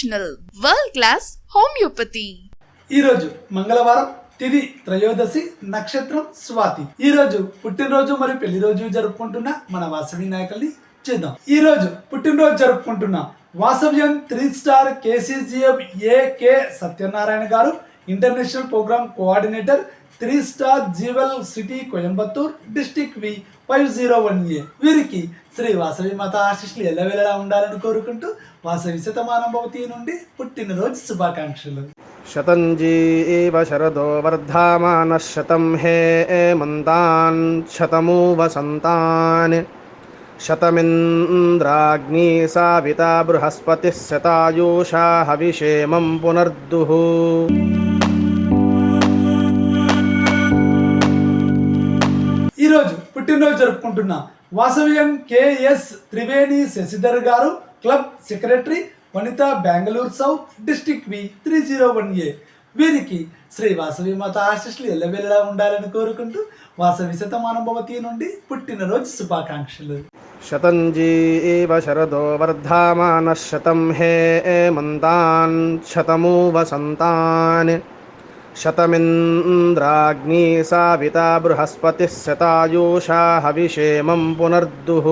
International world class homeopathy ఈరోజు మంగళవారం తిది త్రయోదశి నక్షత్రం స్వాతి. ఈ రోజు పుట్టినరోజు మరియు పెళ్ళి రోజు జరుపుకుంటున్న మన వాసవి నాయకుల్ని చేద్దాం. ఈరోజు పుట్టినరోజు జరుపుకుంటున్న వాసవ్యం three star KCGF AK Satyanarayana గారు international program coordinator three star jewel city Coimbatore district V five zero one A. వీరికి శ్రీ వాసవి మాత ఆశిష్లు ఎల్లవెల్లలా ఉండాలని కోరుకుంటూ వాసవి శతమానంభవతి నుండి పుట్టినరోజు శుభాకాంక్షలు. శతంజీ ఏవ శరదో వర్ధమాన శతం హే మంతాన్ శతమూ వసంతాన్ శతమింద్రాగ్ని సావిత బృహస్పతి శతాయూషా హవిషేమం పునర్దుః. పుట్టినరోజు జరుపుకుంటున్న వాసవ్యం కేఎస్ త్రివేణి శశిధర్ గారు club secretary Vanitha Bengaluru south district V three zero one A వీరికి శ్రీ వాసవి మాత ఆశిష్లు ఎల్లవెల్లా ఉండాలని కోరుకుంటూ వాసవి శతమానుభవతి నుండి పుట్టినరోజు శుభాకాంక్షలు. శతంజీ శరదో వర్ధమాన శతం హే మంతాన్ శతమూ వసంతాన్ शतमिन्द्राग्नी साविता बृहस्पतिः शतायुषा हविषेमं पुनर्दुः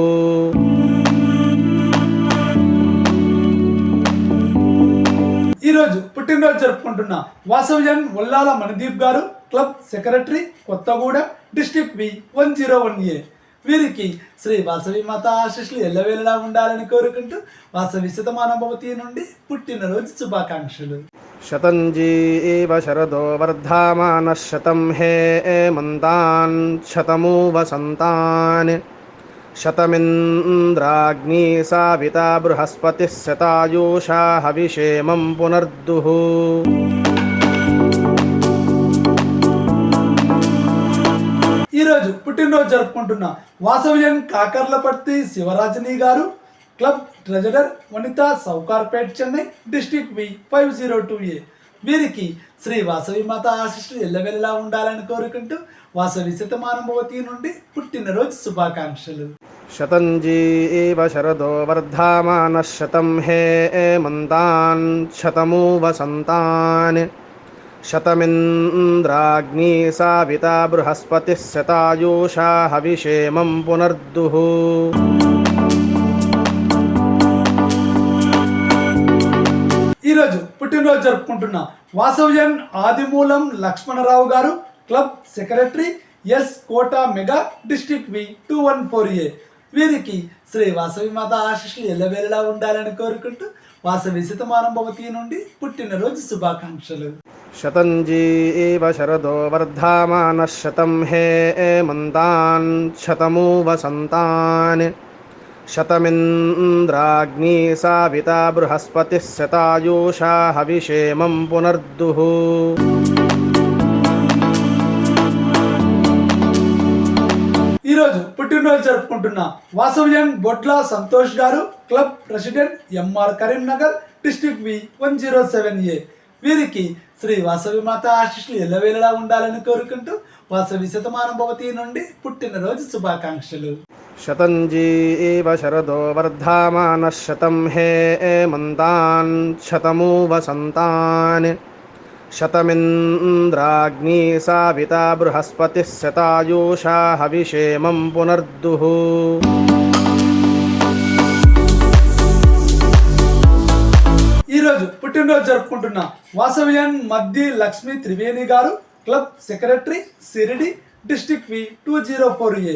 ఈరోజు పుట్టినరోజు జరుపుకుంటున్న వాసవ్యం ఉల్లాల మణిదీప్ గారు club secretary Kothagudem district V one zero one A వీరికి శ్రీ వాసవి మాత ఆశీస్సులు ఎల్లవేళలా ఉండాలని కోరుకుంటూ వాసవి శతమాన భవతి నుండి పుట్టినరోజు శుభాకాంక్షలు शतञ्जी एव शरदो वर्धामानः शतं हे एमन्तान् शतमु वसन्तान् शतमिन्द्राग्नी साविता बृहस्पतिः शतायुषा हविषेमं पुनर्दुः ఈరోజు పుట్టినరోజు జరుపుకుంటున్న వాసవ్యం కాకర్లపర్తి శివరాజని గారు club treasurer Vanitha Sowcarpet Chennai district V five zero two A వీరికి శ్రీ వాసవి మాత ఆశిష్లు ఎల్లవెల్లా ఉండాలని కోరుకుంటూ వాసవి శతమానుభవతి నుండి పుట్టినరోజు శుభాకాంక్షలు. శతంజీ ఏవ శరదో వర్ధమాన శతం హే మంతాన్ శతమూ వసంతాన్ శతమింద్రాగ్ని సావిత బృహస్పతి శతాయూషా హవిషేమం పునర్దుః. ఈరోజు పుట్టినరోజు జరుపుకుంటున్న వాసవ్యన్ ఆదిమూలం లక్ష్మణరావు గారు club secretary S Kota mega district V two one four A. వీరికి శ్రీ వాసవి మాత ఆశీస్సులు ఎల్లవేళలా ఉండాలని కోరుకుంటూ వాసవి శతమానంభవతి నుండి పుట్టినరోజు శుభాకాంక్షలు. శతంజీ శరదో వర్ధమాన శతం హే మంతాన్ శతమూ వసంతాన్ शतमिन्द्राग्नी साविता बृहस्पतिः शतायुषा हविषेमं पुनर्दुः ఈరోజు పుట్టినరోజు జరుపుకుంటున్న వాసవ్యం బొట్ల సంతోష్ గారు club president MR Karimnagar district V one zero seven A వీరికి శ్రీ వాసవి మాత ఆశీస్సులు ఎల్లవేళలా ఉండాలని కోరుకుంటూ వాసవి శతమానం భవతి నుండి పుట్టినరోజు శుభాకాంక్షలు शतञ्जी एव शरदो वर्धामानः शतं हे एमन्तान् शतमु वसन्तान् शतमिन्द्राग्नी साविता बृहस्पतिः शतायुषा हविषेमं पुनर्दुः ఈరోజు పుట్టినరోజు జరుపుకుంటున్న వాసవ్యం మద్ది లక్ష్మి త్రివేణి గారు club secretary Shirdi district V two zero four A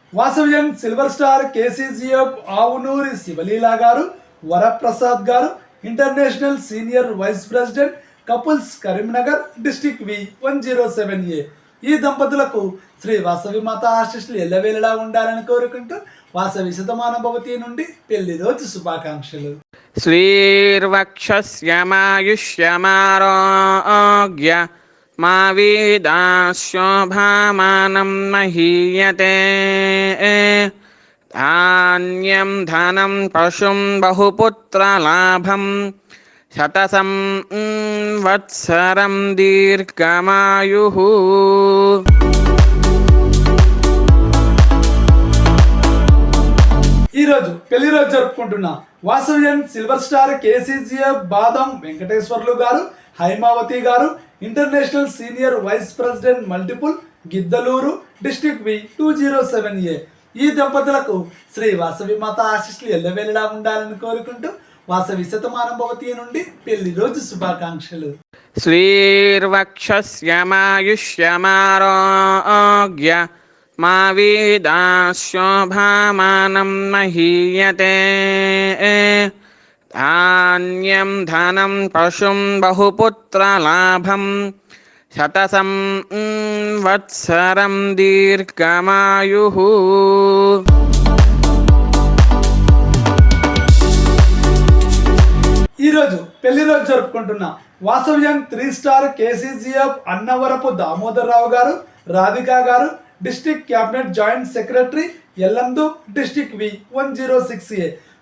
వాసవ్యం silver star KCGF Avunuri Sivaleela గారు వరప్రసాద్ గారు international senior vice president couples Karimnagar district V one zero seven A. ఈ దంపతులకు శ్రీ వాసవి మాత ఆశిష్లు ఎల్లవేళలా ఉండాలని కోరుకుంటూ వాసవి శతమాన భవతి నుండి పెళ్ళి రోజు శుభాకాంక్షలు. శ్రీర్వక్ష మా వీదాశోభామానం మహీయతే ధాన్యం ధనం పశుం బహుపుత్రలాభం శతసం వత్సరం దీర్ఘమాయు ఈరోజు పెళ్ళి రోజు జరుపుకుంటున్న వాసవ్యన్ సిల్వర్ స్టార్ కేసీజీఎఫ్ బాదం వెంకటేశ్వర్లు గారు హైమావతి గారు international senior vice president multiple Giddalur district B two zero seven A ఈ దంపతులకు శ్రీ వాసవి మాత ఆశిస్సులు ఎల్లవేళలా ఉండాలని కోరుకుంటూ వాసవి శతమానభవతి నుండి పెళ్ళి రోజు శుభాకాంక్షలు. శ్రీర్వక్షమాయుష్యమారోగ్య మా వీదాశోభామానం మహీయతే. ధాన్యం ధనం పశుం బహుపుత్రలాభం శతసం వత్సరం దీర్ఘమాయు. ఈరోజు పెళ్ళి రోజు జరుపుకుంటున్న వాసవ్యం three star KCGF Annavarapu Damodararao గారు రాధికా గారు district cabinet joint secretary Yellandu district V one zero six A.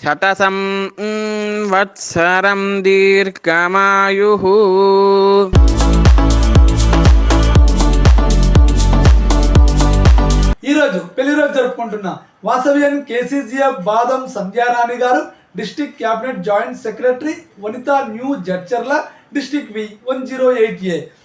శతసం వత్సరం దీర్ఘమాయు. ఈరోజు పెళ్ళి రోజు జరుపుకుంటున్న వాసవ్యన్ కేసీజీఎఫ్ బాదం సంధ్యారాణి గారు district cabinet joint secretary Vanitha new Jadcherla district V one zero eight A.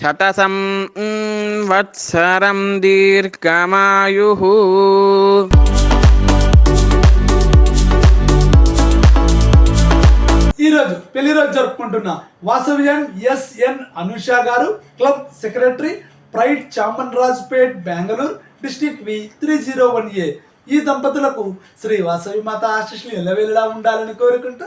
శతసం వత్సరం దీర్ఘమాయు. ఈరోజు పెళ్ళి రోజు జరుపుకుంటున్న వాసవ్యన్ ఎస్ఎన్ అనుష గారు club secretary ప్రైట్ Chamarajpet Bengaluru district V three zero one A. ఈ దంపతులకు శ్రీ వాసవి మాత ఆశిష్లు ఎల్లవేళలా ఉండాలని కోరుకుంటూ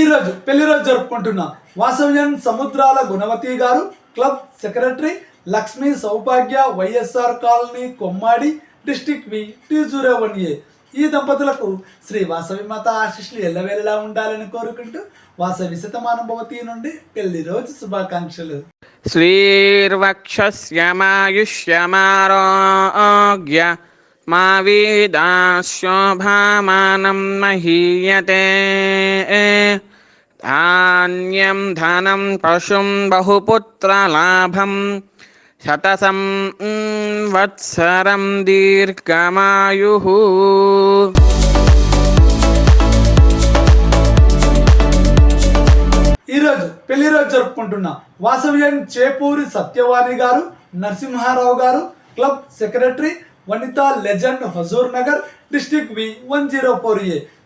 ఈరోజు పెళ్ళి రోజు జరుపుకుంటున్న వాసవ్యం సముద్రాల గుణవతి గారు club secretary Lakshmi Sowbhagya YSR colony Kommadi district V two zero one A ఈ దంపతులకు శ్రీ వాసవి మాత ఆశిష్లు ఎల్లవేళలా ఉండాలని కోరుకుంటూ వాసవి శతమానుభవతి నుండి పెళ్ళి రోజు శుభాకాంక్షలు. శ్రీర్వక్షమాయుష్యమారోగ్య మా వీదాశోభామానం మహీయతే. ధాన్యం ధనం పశుం బహుపుత్రలాభం శతసం వత్సరం దీర్ఘమాయు ఈరోజు పెళ్ళి రోజు జరుపుకుంటున్నా వాసవ్యం చేపూరి సత్యవాణి గారు నరసింహారావు గారు club secretary Vanitha legend Hazur Nagar district V one zero four A.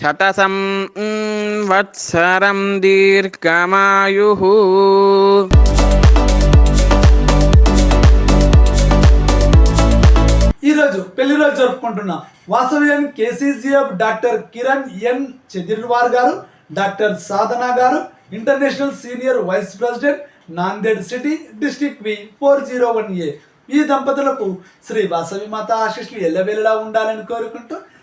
శతసం వత్సరం దీర్ఘమాయు. ఈరోజు పెళ్ళి రోజు జరుపుకుంటున్న వాసవ్యన్ KCGF doctor Kiran N Chedirwar గారు డాక్టర్ సాధన గారు international senior vice president Nanded city district V four zero one A. ఈ దంపతులకు శ్రీ వాసవి మాత ఆశిష్లు ఎల్లవేళలా ఉండాలని కోరుకుంటూ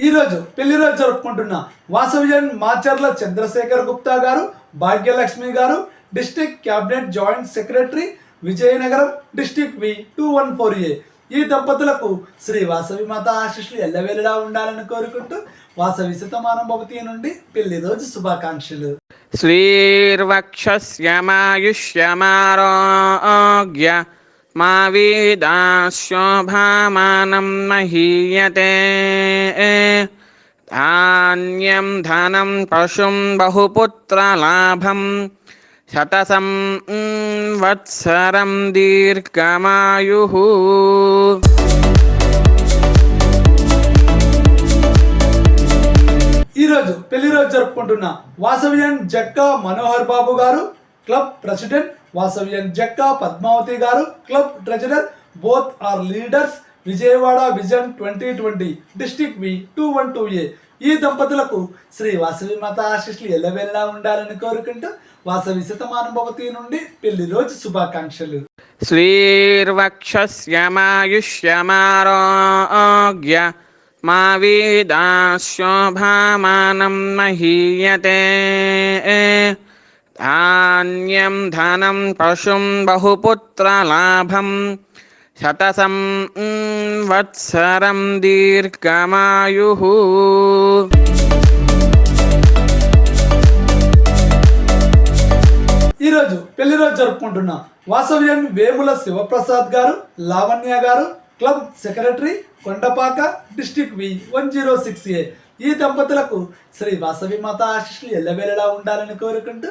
ఈరోజు పెళ్ళి రోజు జరుపుకుంటున్న వాసవిజన్ మాచర్ల చంద్రశేఖర్ గుప్తా గారు భాగ్యలక్ష్మి గారు district cabinet joint secretary Vizianagaram district V two one four A. ఈ దంపతులకు శ్రీ వాసవి మాత ఆశిష్లు ఎల్లవేళలా ఉండాలని కోరుకుంటూ వాసవి శతమానం భవతి నుండి పెళ్ళి రోజు శుభాకాంక్షలు. శ్రీర్వక్షస్యమాయుష్యమారోగ్య మా వీదాశోభామానం మహీయతే ధాన్యం ధనం పశుం బహుపుత్రలాభం శతసం వత్సరం దీర్ఘమాయు ఈరోజు పెళ్ళి రోజు జరుపుకుంటున్న వాసవ్యన్ జక్క మనోహర్ బాబు గారు క్లబ్ ప్రెసిడెంట్ వాసవ్యన్ జక్క పద్మావతి గారు club treasurer both are leaders Vijayawada vision twenty twenty district V two one two A. ఈ దంపతులకు శ్రీ వాసవి మాత ఆశీస్సులు ఎల్లవెల్లా ఉండాలని కోరుకుంటూ వాసవి శతమానుభవతి నుండి పెళ్ళి రోజు శుభాకాంక్షలు. శ్రీర్వక్షమాయుష్యమారోగ్య మా వీదాశోభామానం మహీయతే. ధాన్యం ధనం పశుం బహుపుత్రలాభం శతసం వత్సరం దీర్ఘమాయు ఈరోజు పెళ్ళి రోజు జరుపుకుంటున్న వాసవ్యన్ వేముల శివప్రసాద్ గారు లావణ్య గారు club secretary Kondapaka district V one zero six A. ఈ దంపతులకు శ్రీ వాసవి మాత ఆశిష్లు ఎల్లవేళలా ఉండాలని కోరుకుంటూ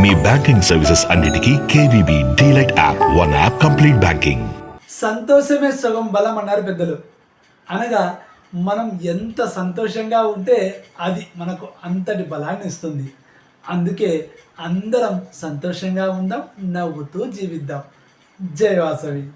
మీ బ్యాంకింగ్ సర్వీసెస్ అన్నిటికీ KVB DLite app. One app complete banking. సంతోషమే సగం బలం అన్నారు పెద్దలు. అనగా మనం ఎంత సంతోషంగా ఉంటే అది మనకు అంతటి బలాన్ని ఇస్తుంది. అందుకే అందరం సంతోషంగా ఉందాం నవ్వుతూ జీవిద్దాం. జయవాసవి